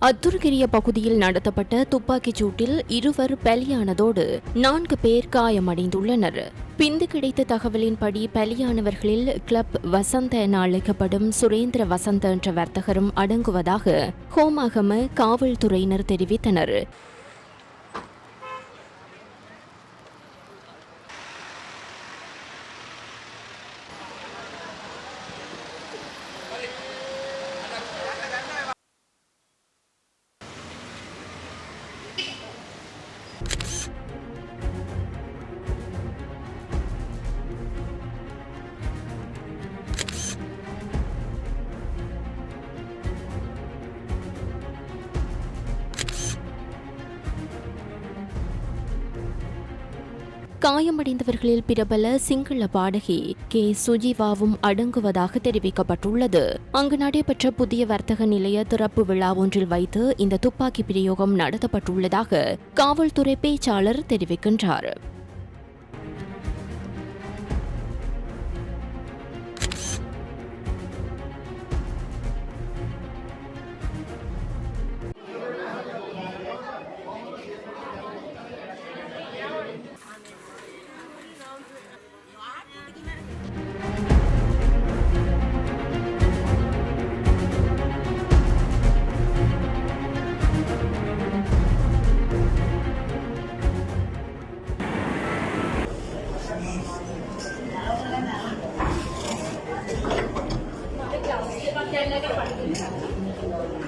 அத்துருகிரிய பகுதியில் நடத்தப்பட்ட துப்பாக்கிச் சூட்டில் இருவர் பலியானதோடு நான்கு பேர் காயமடைந்துள்ளனர். பிந்து கிடைத்த தகவலின்படி பலியானவர்களில் கிளப் வசந்த என அழைக்கப்படும் சுரேந்திர வசந்த என்ற வர்த்தகரும் அடங்குவதாக ஹோமாகம காவல்துறையினர் தெரிவித்தனர். you காயமடைந்தவர்களில் பிரபல சிங்கள பாடகி கே. சுஜிவாவும் அடங்குவதாக தெரிவிக்கப்பட்டுள்ளது. அங்கு நடைபெற்ற புதிய வர்த்தக நிலைய திறப்பு விழா ஒன்றில் வைத்து இந்த துப்பாக்கி பிரயோகம் நடத்தப்பட்டுள்ளதாக காவல்துறை பேச்சாளர் தெரிவிக்கின்றார். 哎，那个。